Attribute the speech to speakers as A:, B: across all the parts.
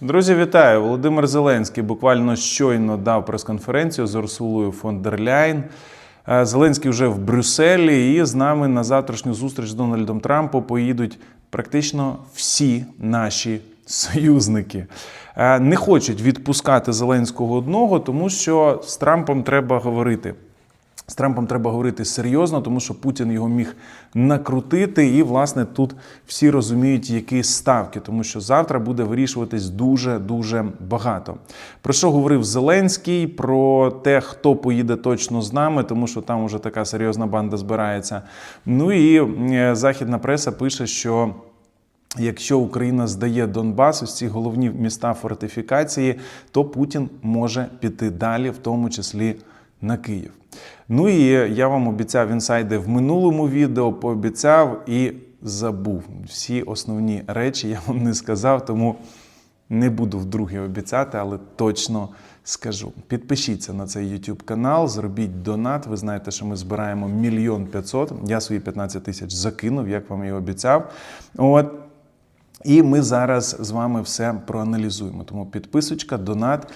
A: Друзі, вітаю! Володимир Зеленський буквально щойно дав прес-конференцію з Урсулою фон дер Ляйн. Е, Зеленський вже в Брюсселі, і з нами на завтрашню зустріч з Дональдом Трампом поїдуть практично всі наші союзники. Е, Не хочуть відпускати Зеленського одного, тому що з Трампом треба говорити. З Трампом треба говорити серйозно, тому що Путін його міг накрутити, і власне тут всі розуміють, які ставки, тому що завтра буде вирішуватись дуже дуже багато. Про що говорив Зеленський? Про те, хто поїде точно з нами, тому що там уже така серйозна банда збирається. Ну і західна преса пише, що. Якщо Україна здає Донбас, ось ці головні міста фортифікації, то Путін може піти далі, в тому числі на Київ. Ну і я вам обіцяв інсайди в минулому відео, пообіцяв і забув. Всі основні речі я вам не сказав, тому не буду вдруге обіцяти, але точно скажу. Підпишіться на цей YouTube канал, зробіть донат. Ви знаєте, що ми збираємо мільйон п'ятсот. Я свої 15 тисяч закинув, як вам і обіцяв. От. І ми зараз з вами все проаналізуємо. Тому підписочка, донат.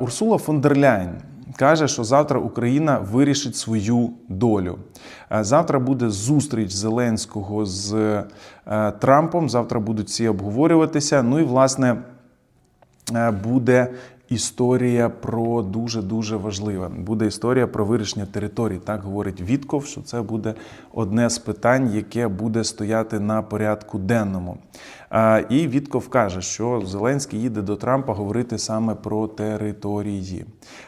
A: Урсула фон дер Ляйн каже, що завтра Україна вирішить свою долю. Завтра буде зустріч Зеленського з е, Трампом. Завтра будуть всі обговорюватися. Ну і власне е, буде історія про дуже дуже важливе. Буде історія про вирішення територій. Так говорить Вітков, що це буде одне з питань, яке буде стояти на порядку денному. І Вітков каже, що Зеленський їде до Трампа говорити саме про території.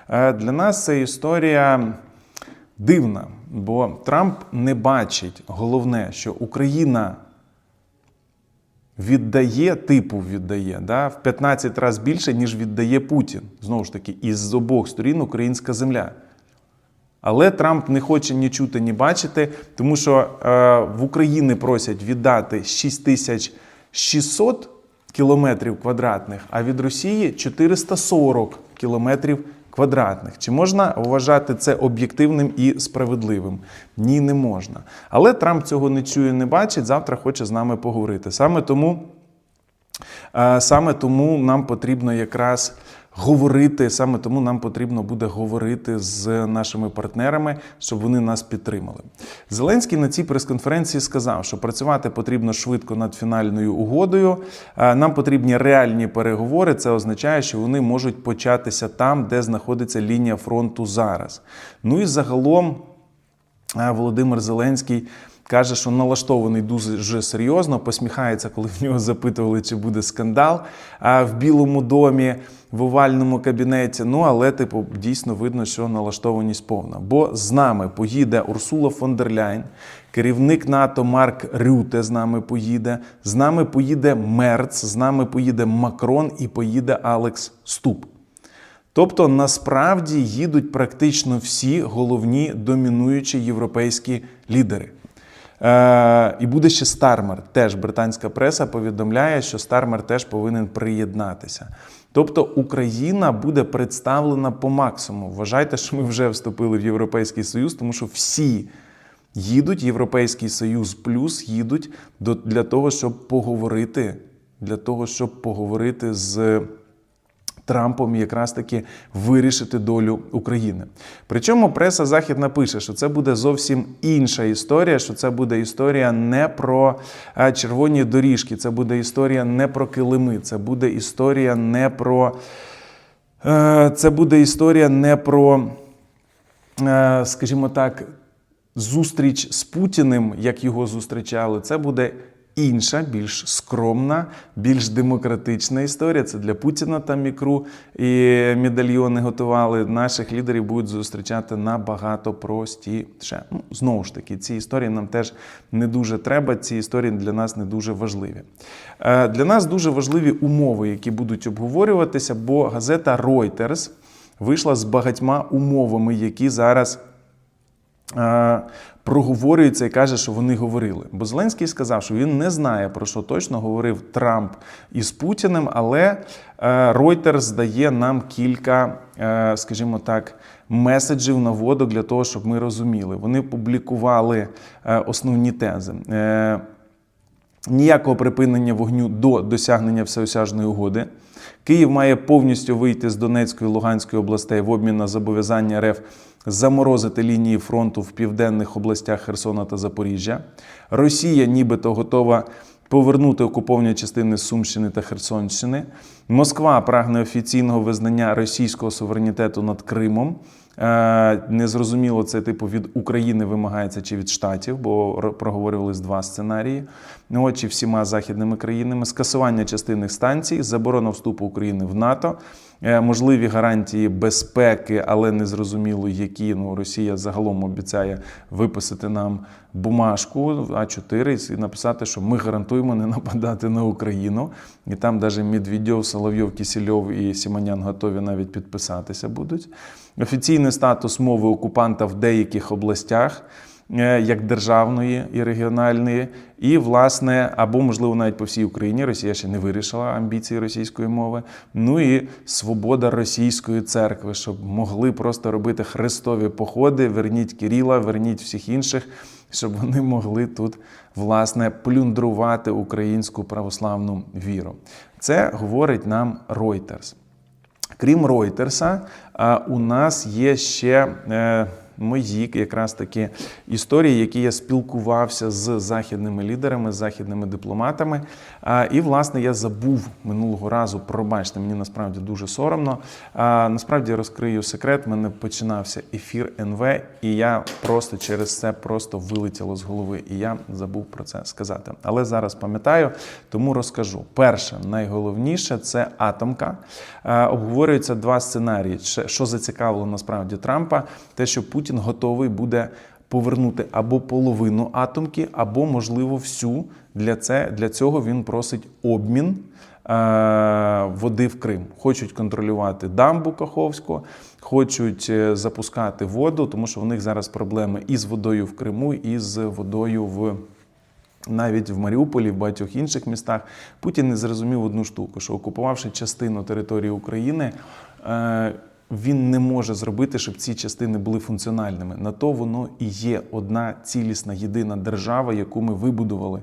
A: Для нас це історія. Дивна, бо Трамп не бачить головне, що Україна віддає, типу віддає, да, в 15 разів більше, ніж віддає Путін. Знову ж таки, із обох сторін українська земля. Але Трамп не хоче ні чути, ні бачити, тому що е, в Україні просять віддати 6600 кілометрів квадратних, а від Росії 440 кілометрів квадратних. Чи можна вважати це об'єктивним і справедливим? Ні, не можна. Але Трамп цього не чує, не бачить. Завтра хоче з нами поговорити. Саме тому, е, саме тому нам потрібно якраз. Говорити саме тому нам потрібно буде говорити з нашими партнерами, щоб вони нас підтримали. Зеленський на цій прес-конференції сказав, що працювати потрібно швидко над фінальною угодою. Е, Нам потрібні реальні переговори. Це означає, що вони можуть початися там, де знаходиться лінія фронту зараз. Ну і загалом е, Володимир Зеленський. Каже, що налаштований дуже серйозно, посміхається, коли в нього запитували, чи буде скандал а в Білому домі, в овальному кабінеті. Ну, але, типу, дійсно видно, що налаштованість повна. Бо з нами поїде Урсула фон дер Ляйн, керівник НАТО Марк Рюте з нами поїде, з нами поїде Мерц, з нами поїде Макрон і поїде Алекс Ступ. Тобто насправді їдуть практично всі головні домінуючі європейські лідери. Е, і буде ще Стармер. Теж британська преса повідомляє, що Стармер теж повинен приєднатися. Тобто Україна буде представлена по максимуму. Вважайте, що ми вже вступили в Європейський Союз, тому що всі їдуть, Європейський Союз плюс їдуть до, для того, щоб поговорити, для того, щоб поговорити з. Трампом якраз таки вирішити долю України. Причому преса західна пише, що це буде зовсім інша історія. Що це буде історія не про е, червоні доріжки, це буде історія не про килими, це буде історія не про. е, Це буде історія не про, е, скажімо так, зустріч з Путіним, як його зустрічали. Це буде інша, більш скромна, більш демократична історія. Це для Путіна там ікру і медальйони готували. Наших лідерів будуть зустрічати набагато простіше. Ну, знову ж таки, ці історії нам теж не дуже треба. Ці історії для нас не дуже важливі. Е, Для нас дуже важливі умови, які будуть обговорюватися, бо газета Reuters вийшла з багатьма умовами, які зараз. Е, проговорюється і каже, що вони говорили. Бо Зеленський сказав, що він не знає, про що точно говорив Трамп із Путіним, але е, Reuters дає нам кілька, е, скажімо так, меседжів наводок для того, щоб ми розуміли. Вони публікували е, основні тези. Ніякого припинення вогню до досягнення всеосяжної угоди. Київ має повністю вийти з Донецької і Луганської областей в обмін на зобов'язання РФ заморозити лінії фронту в південних областях Херсона та Запоріжжя. Росія нібито готова повернути окуповані частини Сумщини та Херсонщини. Москва прагне офіційного визнання російського суверенітету над Кримом. Е, Незрозуміло, це типу від України вимагається чи від Штатів, бо проговорювались два сценарії. Чи всіма західними країнами, скасування частинних станцій, заборона вступу України в НАТО, е, можливі гарантії безпеки, але не зрозуміло, які ну, Росія загалом обіцяє виписати нам бумажку А4 і написати, що ми гарантуємо не нападати на Україну. І там навіть Медведєв, Соловйов, Кісільов і Сімонян готові навіть підписатися будуть. Офіційний статус мови окупанта в деяких областях. Е, Як державної і регіональної, і власне, або можливо навіть по всій Україні Росія ще не вирішила амбіції російської мови. Ну і свобода російської церкви, щоб могли просто робити хрестові походи. Верніть Кирила, верніть всіх інших, щоб вони могли тут власне плюндрувати українську православну віру. Це говорить нам Reuters. Крім Ройтерса, у нас є ще е, мої якраз такі історії, які я спілкувався з західними лідерами, з західними дипломатами. І, власне, я забув минулого разу, пробачте, мені насправді дуже соромно. Насправді розкрию секрет. У мене починався ефір НВ, і я просто через це просто вилетіло з голови. І я забув про це сказати. Але зараз пам'ятаю, тому розкажу. Перше, найголовніше це атомка. Обговорюються два сценарії. Що зацікавило насправді Трампа, те, що Путін готовий буде повернути або половину атомки, або, можливо, всю. Для, це, для цього він просить обмін е, води в Крим. Хочуть контролювати дамбу Каховську, хочуть е, запускати воду, тому що в них зараз проблеми і з водою в Криму, і з водою в. Навіть в Маріуполі, в багатьох інших містах Путін не зрозумів одну штуку, що окупувавши частину території України, е, він не може зробити, щоб ці частини були функціональними. На то воно і є одна цілісна єдина держава, яку ми вибудували.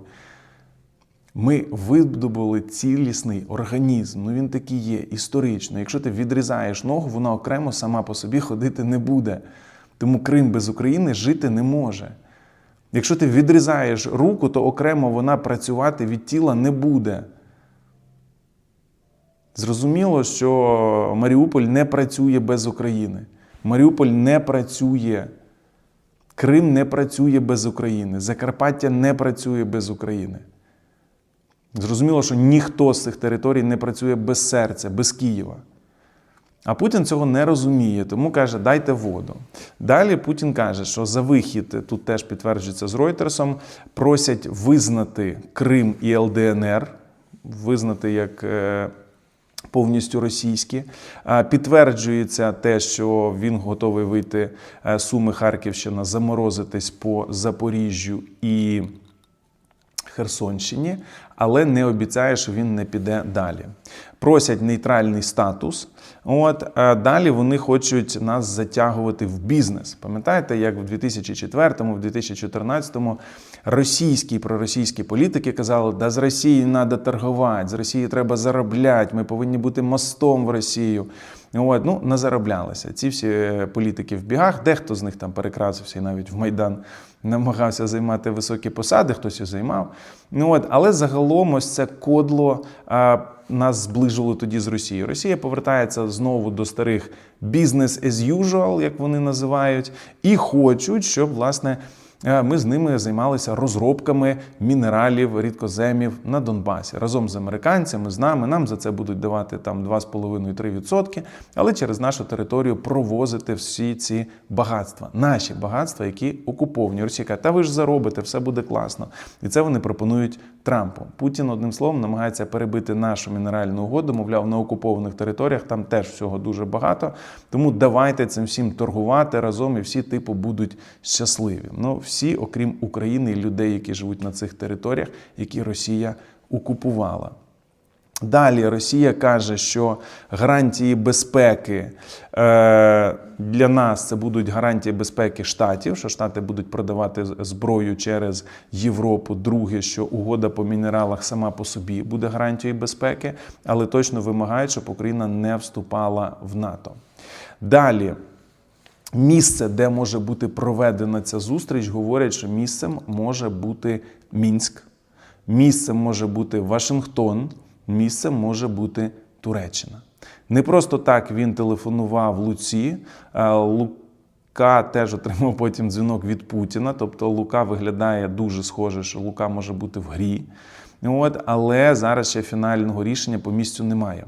A: Ми вибудували цілісний організм. Ну він такий є історично. Якщо ти відрізаєш ногу, вона окремо сама по собі ходити не буде. Тому Крим без України жити не може. Якщо ти відрізаєш руку, то окремо вона працювати від тіла не буде. Зрозуміло, що Маріуполь не працює без України. Маріуполь не працює. Крим не працює без України. Закарпаття не працює без України. Зрозуміло, що ніхто з цих територій не працює без серця, без Києва. А Путін цього не розуміє, тому каже, дайте воду. Далі Путін каже, що за вихід, тут теж підтверджується з Ройтерсом, просять визнати Крим і ЛДНР, визнати як е, повністю російські. Підтверджується те, що він готовий вийти е, Суми Харківщина, заморозитись по Запоріжжю і Херсонщині, але не обіцяє, що він не піде далі. Просять нейтральний статус. От а далі вони хочуть нас затягувати в бізнес. Пам'ятаєте, як в 2004-му, в 2014-му російські проросійські політики казали, да з Росії треба торгувати, з Росії треба заробляти, ми повинні бути мостом в Росію. От, ну, не зароблялися. Ці всі е, політики в бігах, дехто з них там перекрасився і навіть в Майдан намагався займати високі посади, хтось і займав. Ну, от, але загалом ось це кодло а, нас зближувало тоді з Росією. Росія повертається знову до старих business as usual, як вони називають, і хочуть, щоб власне. Е, Ми з ними займалися розробками мінералів, рідкоземів на Донбасі разом з американцями, з нами. Нам за це будуть давати там 2,5-3%, але через нашу територію провозити всі ці багатства, наші багатства, які окуповані. Росія каже, та ви ж заробите, все буде класно. І це вони пропонують Трампу. Путін одним словом намагається перебити нашу мінеральну угоду. Мовляв, на окупованих територіях там теж всього дуже багато. Тому давайте цим всім торгувати разом, і всі типу будуть щасливі. Ну всі, окрім України і людей, які живуть на цих територіях, які Росія окупувала. Далі Росія каже, що гарантії безпеки е, для нас це будуть гарантії безпеки штатів, що штати будуть продавати зброю через Європу. Друге, що угода по мінералах сама по собі буде гарантією безпеки, але точно вимагають, щоб Україна не вступала в НАТО. Далі. Місце, де може бути проведена ця зустріч, говорять, що місцем може бути Мінськ, місцем може бути Вашингтон, місцем може бути Туреччина. Не просто так він телефонував Луці. Лука теж отримав потім дзвінок від Путіна. Тобто Лука виглядає дуже схоже, що Лука може бути в грі. От, але зараз ще фінального рішення по місцю немає.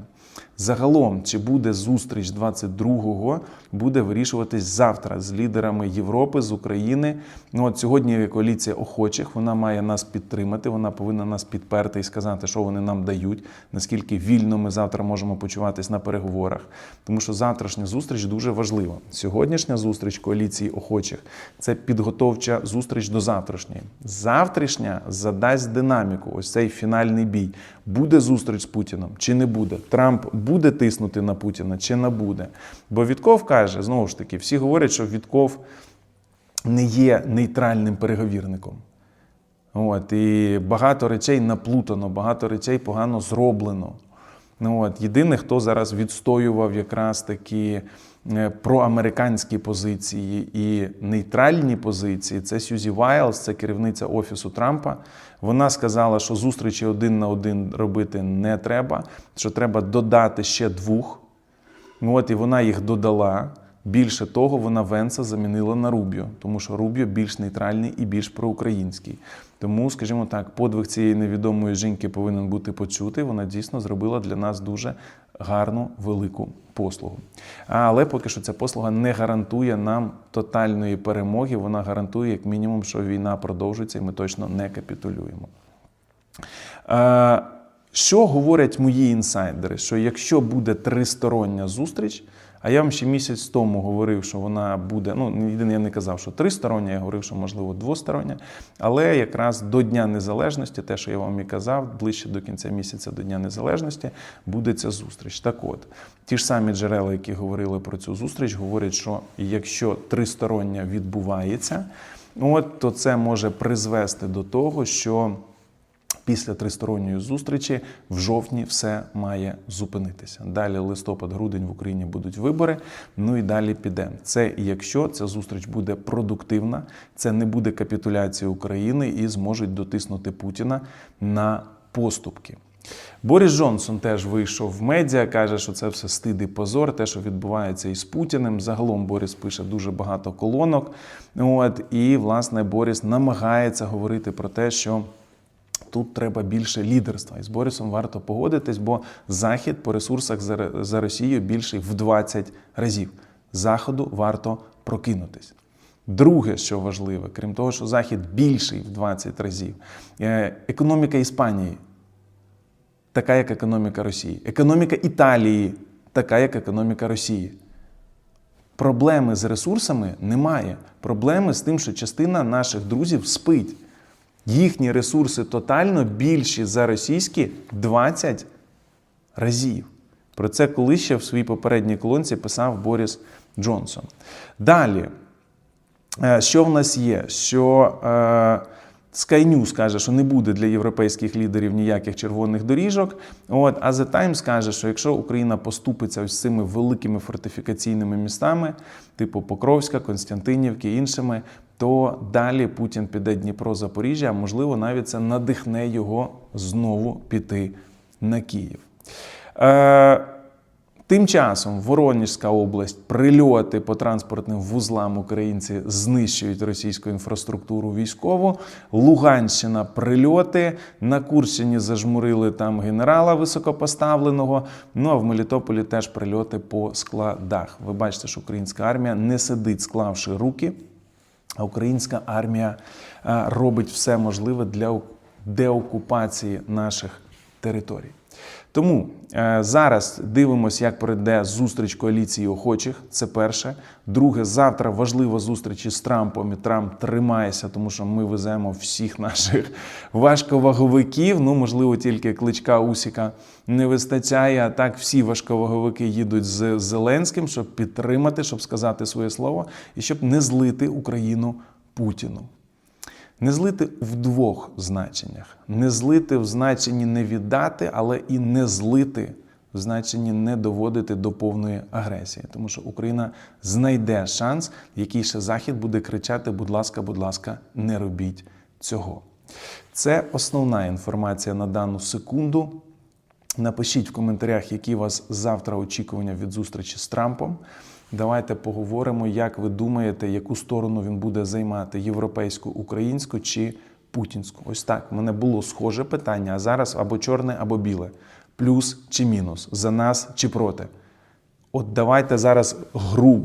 A: Загалом, чи буде зустріч 22-го, буде вирішуватись завтра з лідерами Європи, з України. Ну от сьогодні є коаліція охочих. Вона має нас підтримати. Вона повинна нас підперти і сказати, що вони нам дають, наскільки вільно ми завтра можемо почуватись на переговорах. Тому що завтрашня зустріч дуже важлива. Сьогоднішня зустріч коаліції охочих це підготовча зустріч до завтрашньої. Завтрашня задасть динаміку. Ось цей фінальний бій. Буде зустріч з Путіном чи не буде? Трамп буде тиснути на Путіна чи не буде? Бо Вітков каже, знову ж таки, всі говорять, що Вітков не є нейтральним переговірником. От, і багато речей наплутано, багато речей погано зроблено. Ну, от, єдине, хто зараз відстоював якраз такі проамериканські позиції і нейтральні позиції, це Сюзі Вайлз, це керівниця Офісу Трампа. Вона сказала, що зустрічі один на один робити не треба, що треба додати ще двох. Ну, От і вона їх додала. Більше того, вона Венса замінила на Рубіо, тому що Рубіо більш нейтральний і більш проукраїнський. Тому, скажімо так, подвиг цієї невідомої жінки повинен бути почутий. Вона дійсно зробила для нас дуже гарну велику послугу. Але поки що ця послуга не гарантує нам тотальної перемоги. Вона гарантує, як мінімум, що війна продовжиться, і ми точно не капітулюємо. Е, Що говорять мої інсайдери? Що якщо буде тристороння зустріч, а я вам ще місяць тому говорив, що вона буде. Ну, єдине, я не казав, що тристороння, я говорив, що можливо двостороння. Але якраз до Дня Незалежності, те, що я вам і казав, ближче до кінця місяця до Дня Незалежності буде ця зустріч. Так от, ті ж самі джерела, які говорили про цю зустріч, говорять, що якщо тристороння відбувається, от, то це може призвести до того, що після тристоронньої зустрічі в жовтні все має зупинитися. Далі листопад-грудень в Україні будуть вибори. Ну і далі піде. Це якщо ця зустріч буде продуктивна, це не буде капітуляція України і зможуть дотиснути Путіна на поступки. Борис Джонсон теж вийшов в медіа, каже, що це все стид і позор, те, що відбувається із Путіним. Загалом Борис пише дуже багато колонок. От і власне Борис намагається говорити про те, що. Тут треба більше лідерства. І з Борисом варто погодитись, бо Захід по ресурсах за- Росією більший в 20 разів. Заходу варто прокинутись. Друге, що важливе, крім того, що Захід більший в 20 разів, е, економіка Іспанії така, як економіка Росії. Економіка Італії така, як економіка Росії. Проблеми з ресурсами немає. Проблеми з тим, що частина наших друзів спить. Їхні ресурси тотально більші за російські 20 разів. Про це колись ще в своїй попередній колонці писав Борис Джонсон. Далі, е, що в нас є? Що е, Sky News каже, що не буде для європейських лідерів ніяких червоних доріжок. От, а The Times каже, що якщо Україна поступиться ось цими великими фортифікаційними містами, типу Покровська, Константинівки і іншими, то далі Путін піде Дніпро, Запоріжжя, а можливо, навіть це надихне його знову піти на Київ. Е, Тим часом Воронежська область, прильоти по транспортним вузлам українці знищують російську інфраструктуру військову. Луганщина прильоти. На Курщині зажмурили там генерала високопоставленого. Ну а в Мелітополі теж прильоти по складах. Ви бачите, що українська армія не сидить, склавши руки. А українська армія е, робить все можливе для деокупації наших територій. Тому е, зараз дивимося, як пройде зустріч коаліції охочих. Це перше. Друге, завтра важлива зустріч із Трампом. І Трамп тримається, тому що ми веземо всіх наших важковаговиків. Ну, можливо, тільки кличка Усіка не вистачає. А так всі важковаговики їдуть з Зеленським, щоб підтримати, щоб сказати своє слово і щоб не злити Україну Путіну. Не злити в двох значеннях. Не злити в значенні не віддати, але і не злити в значенні не доводити до повної агресії. Тому що Україна знайде шанс, який ще Захід буде кричати: будь ласка, будь ласка, не робіть цього. Це основна інформація на дану секунду. Напишіть в коментарях, які у вас завтра очікування від зустрічі з Трампом. Давайте поговоримо, як ви думаєте, яку сторону він буде займати європейську, українську чи путінську. Ось так. В мене було схоже питання, а зараз або чорне, або біле. Плюс чи мінус, за нас чи проти. От давайте зараз груб,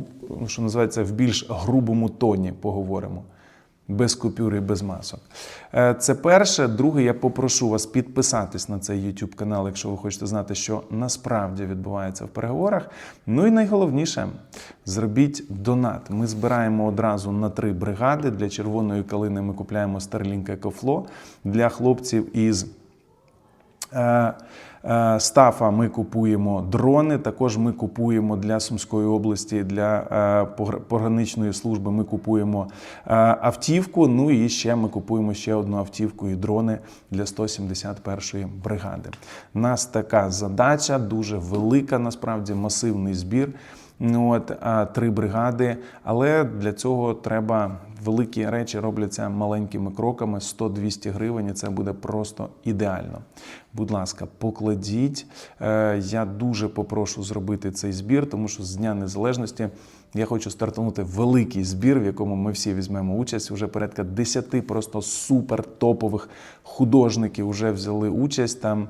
A: що називається, в більш грубому тоні поговоримо. Без купюр і без масок. Е, Це перше. Друге, я попрошу вас підписатись на цей YouTube канал, якщо ви хочете знати, що насправді відбувається в переговорах. Ну і найголовніше, зробіть донат. Ми збираємо одразу на три бригади. Для червоної калини ми купляємо Starlink EcoFlow. Для хлопців із Стафа ми купуємо дрони. Також ми купуємо для Сумської області для е, пограничної служби. Ми купуємо е, автівку. Ну і ще ми купуємо ще одну автівку і дрони для 171-ї бригади. У нас така задача дуже велика, насправді масивний збір. Ну, От три бригади, але для цього треба великі речі робляться маленькими кроками 100-200 гривень. і Це буде просто ідеально. Будь ласка, покладіть. Е, Я дуже попрошу зробити цей збір, тому що з Дня Незалежності я хочу стартанути великий збір, в якому ми всі візьмемо участь. Уже порядка 10 просто супер топових художників вже взяли участь. Там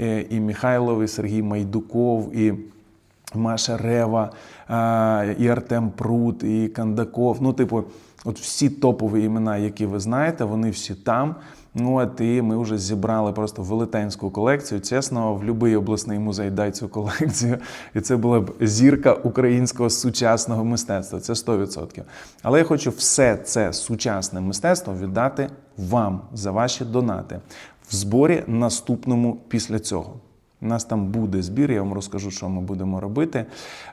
A: е, і Михайлов, і Сергій Майдуков, і. Маша Рева, і Артем Прут, і Кандаков. Ну, типу, от всі топові імена, які ви знаєте, вони всі там. Ну, от і ми вже зібрали просто велетенську колекцію. Чесно, в будь-який обласний музей дай цю колекцію. І це була б зірка українського сучасного мистецтва. Це 100%. Але я хочу все це сучасне мистецтво віддати вам за ваші донати в зборі наступному після цього. У нас там буде збір, я вам розкажу, що ми будемо робити.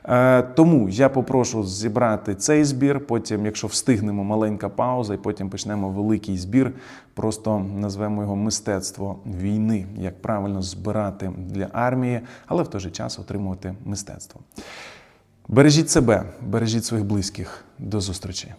A: Е, тому я попрошу зібрати цей збір. Потім, якщо встигнемо, маленька пауза, і потім почнемо великий збір. Просто назвемо його мистецтво війни, як правильно збирати для армії, але в той же час отримувати мистецтво. Бережіть себе, бережіть своїх близьких. До зустрічі.